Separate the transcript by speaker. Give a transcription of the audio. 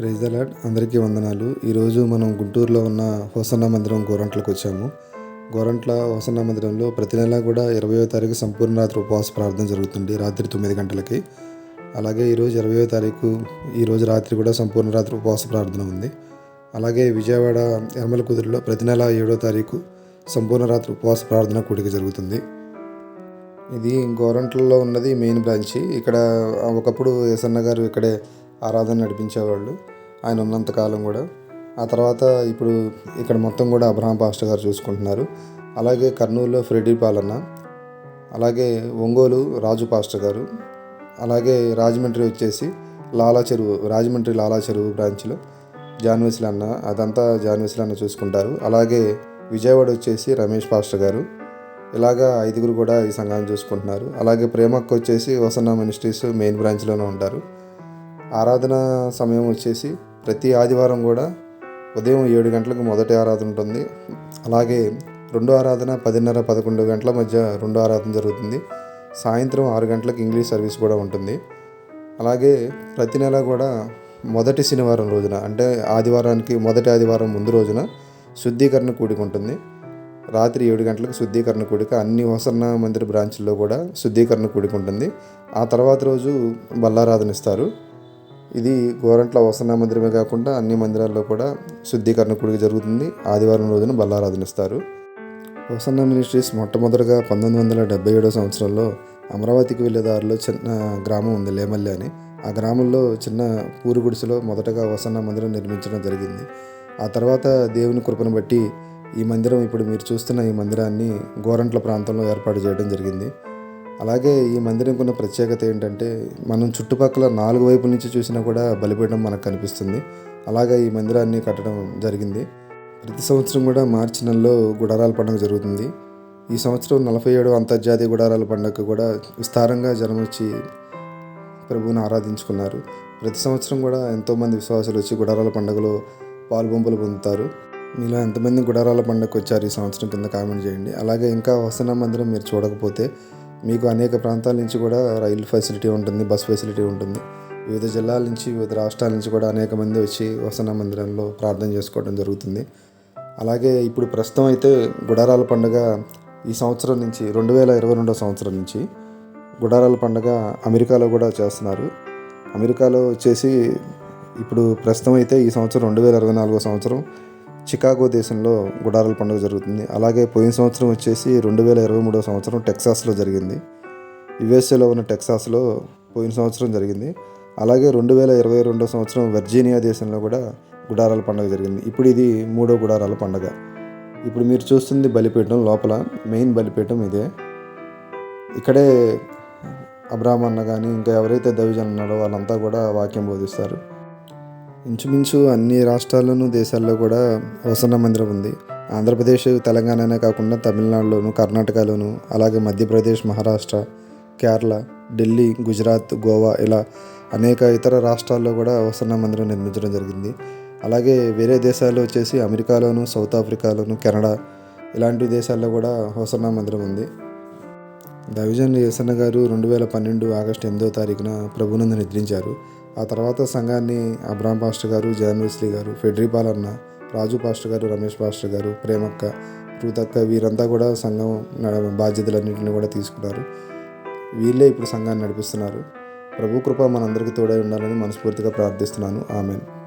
Speaker 1: Praise అందరికీ వందనాలు. ఈరోజు మనం గుంటూరులో ఉన్న హోసన్న మందిరం గోరంట్లకు వచ్చాము. గోరంట్ల హోసన్న మందిరంలో ప్రతి నెల కూడా ఇరవయో తారీఖు సంపూర్ణ రాత్రి ఉపవాస ప్రార్థన జరుగుతుంది రాత్రి తొమ్మిది గంటలకి. అలాగే ఈరోజు ఇరవయో తారీఖు ఈరోజు రాత్రి కూడా సంపూర్ణ రాత్రి ఉపవాస ప్రార్థన ఉంది. అలాగే విజయవాడ ఎర్మల కుదురులో ప్రతి నెల ఏడో తారీఖు సంపూర్ణ రాత్రి ఉపవాస ప్రార్థన కూడిక జరుగుతుంది. ఇది గోరంట్లలో ఉన్నది మెయిన్ బ్రాంచ్. ఇక్కడ ఒకప్పుడు ఎసన్న గారు ఇక్కడే ఆరాధన నడిపించేవాళ్ళు. ఆయన ఉన్నంత కాలం కూడా. ఆ తర్వాత ఇప్పుడు ఇక్కడ మొత్తం కూడా అబ్రహాం పాస్టర్ గారు చూసుకుంటున్నారు. అలాగే కర్నూలులో ఫ్రెడీ పాలన్న అలాగే ఒంగోలు రాజు పాస్టర్ గారు అలాగే రాజమండ్రి వచ్చేసి లాలా చెరువు రాజమండ్రి లాలా చెరువు బ్రాంచ్లో జాన్వెస్లు అన్న అదంతా జాన్వెస్లు అన్న చూసుకుంటారు. అలాగే విజయవాడ వచ్చేసి రమేష్ పాస్టర్ గారు ఇలాగా ఐదుగురు కూడా ఈ సంఘాన్ని చూసుకుంటున్నారు. అలాగే ప్రేమకు వచ్చేసి వసన్న మినిస్ట్రీస్ మెయిన్ బ్రాంచ్లోనే ఉంటారు. ఆరాధన సమయం వచ్చేసి ప్రతి ఆదివారం కూడా ఉదయం ఏడు గంటలకు మొదటి ఆరాధన ఉంటుంది. అలాగే రెండో ఆరాధన పదిన్నర పదకొండు గంటల మధ్య రెండో ఆరాధన జరుగుతుంది. సాయంత్రం ఆరు గంటలకు ఇంగ్లీష్ సర్వీస్ కూడా ఉంటుంది. అలాగే ప్రతి నెల కూడా మొదటి శనివారం రోజున అంటే ఆదివారానికి మొదటి ఆదివారం ముందు రోజున శుద్ధీకరణ కూడిక ఉంటుంది. రాత్రి ఏడు గంటలకు శుద్ధీకరణ కూడిక అన్ని వసన్న మందిర బ్రాంచ్ల్లో కూడా శుద్ధీకరణ కూడిక ఉంటుంది. ఆ తర్వాత రోజు బల్లారాధన ఇస్తారు. ఇది గోరంట్ల వసన్న మందిరమే కాకుండా అన్ని మందిరాల్లో కూడా శుద్ధీకరణ కూడిక జరుగుతుంది. ఆదివారం రోజున బల్లారాధనిస్తారు వసన్న మినిస్ట్రీస్ మొట్టమొదటిగా పంతొమ్మిది వందల డెబ్బై ఏడో సంవత్సరంలో అమరావతికి వెళ్ళే దారిలో చిన్న గ్రామం ఉంది లేమల్లి అని. ఆ గ్రామంలో చిన్న పూరి గుడిసెలో మొదటగా వసన్న మందిరం నిర్మించడం జరిగింది. ఆ తర్వాత దేవుని కృపను బట్టి ఈ మందిరం ఇప్పుడు మీరు చూస్తున్న ఈ మందిరాన్ని గోరంట్ల ప్రాంతంలో ఏర్పాటు చేయడం జరిగింది. అలాగే ఈ మందిరంకి ఉన్న ప్రత్యేకత ఏంటంటే మనం చుట్టుపక్కల నాలుగు వైపుల నుంచి చూసినా కూడా బలిపీఠం మనకు కనిపిస్తుంది. అలాగే ఈ మందిరాన్ని కట్టడం జరిగింది. ప్రతి సంవత్సరం కూడా మార్చి నెలలో గుడారాల పండుగ జరుగుతుంది. ఈ సంవత్సరం నలభై ఏడు అంతర్జాతీయ గుడారాల పండుగ కూడా విస్తారంగా జనం వచ్చి ప్రభువుని ఆరాధించుకున్నారు. ప్రతి సంవత్సరం కూడా ఎంతోమంది విశ్వాసులు వచ్చి గుడారాల పండుగలో పాల్గొంపులు పొందుతారు. మీలో ఎంతమంది గుడారాల పండుగకు వచ్చారు ఈ సంవత్సరం? కింద కామెంట్ చేయండి. అలాగే ఇంకా వసన మందిరం మీరు చూడకపోతే మీకు అనేక ప్రాంతాల నుంచి కూడా రైలు ఫెసిలిటీ ఉంటుంది బస్ ఫెసిలిటీ ఉంటుంది. వివిధ జిల్లాల నుంచి వివిధ రాష్ట్రాల నుంచి కూడా అనేక మంది వచ్చి వసన మందిరంలో ప్రార్థన చేసుకోవడం జరుగుతుంది. అలాగే ఇప్పుడు ప్రస్తుతం అయితే గుడారాల పండుగ ఈ సంవత్సరం నుంచి రెండు వేల ఇరవై రెండో సంవత్సరం నుంచి గుడారాల పండుగ అమెరికాలో కూడా చేస్తున్నారు. అమెరికాలో వచ్చేసి ఇప్పుడు ప్రస్తుతం అయితే ఈ సంవత్సరం రెండు వేల ఇరవై నాలుగో సంవత్సరం చికాగో దేశంలో గుడారాల పండుగ జరుగుతుంది. అలాగే పోయిన సంవత్సరం వచ్చేసి రెండు వేల ఇరవై మూడో సంవత్సరం టెక్సాస్లో జరిగింది. యుఎస్ఏలో ఉన్న టెక్సాస్లో పోయిన సంవత్సరం జరిగింది. అలాగే రెండు వేల ఇరవై రెండో సంవత్సరం వర్జీనియా దేశంలో కూడా గుడారాల పండుగ జరిగింది. ఇప్పుడు ఇది మూడో గుడారాల పండుగ. ఇప్పుడు మీరు చూస్తుంది బలిపీఠం లోపల మెయిన్ బలిపీఠం ఇదే. ఇక్కడే అబ్రాహ్మణ్ అన్న కానీ ఇంకా ఎవరైతే దవిజన్ ఉన్నారో వాళ్ళంతా కూడా వాక్యం బోధిస్తారు. ఇంచుమించు అన్ని రాష్ట్రాల్లోనూ దేశాల్లో కూడా వసన్న మందిరం ఉంది. ఆంధ్రప్రదేశ్ తెలంగాణనే కాకుండా తమిళనాడులోను కర్ణాటకలోను అలాగే మధ్యప్రదేశ్ మహారాష్ట్ర కేరళ ఢిల్లీ గుజరాత్ గోవా ఇలా అనేక ఇతర రాష్ట్రాల్లో కూడా వసన్న మందిరం నిర్మించడం జరిగింది. అలాగే వేరే దేశాల్లో వచ్చేసి అమెరికాలోను సౌత్ ఆఫ్రికాలోను కెనడా ఇలాంటి దేశాల్లో కూడా హోసన్న మందిరం ఉంది. దవిజన్ యేసన్న గారు రెండు వేల పన్నెండు ఆగస్టు ఎనిమిదో తారీఖున ప్రభునందు నిద్రించారు. ఆ తర్వాత సంఘాన్ని అబ్రామ్ పాస్టర్ గారు జాన్ గారు ఫెడ్రీ పాలన్న రాజు పాస్టర్ గారు రమేష్ పాస్టర్ గారు ప్రేమక్క రూతక్క వీరంతా కూడా సంఘం నడ- బాధ్యతలన్నింటినీ కూడా తీసుకున్నారు. వీళ్ళే ఇప్పుడు సంఘాన్ని నడిపిస్తున్నారు. ప్రభు కృప మనందరికీ తోడై ఉండాలని మనస్ఫూర్తిగా ప్రార్థిస్తున్నాను. ఆమెను.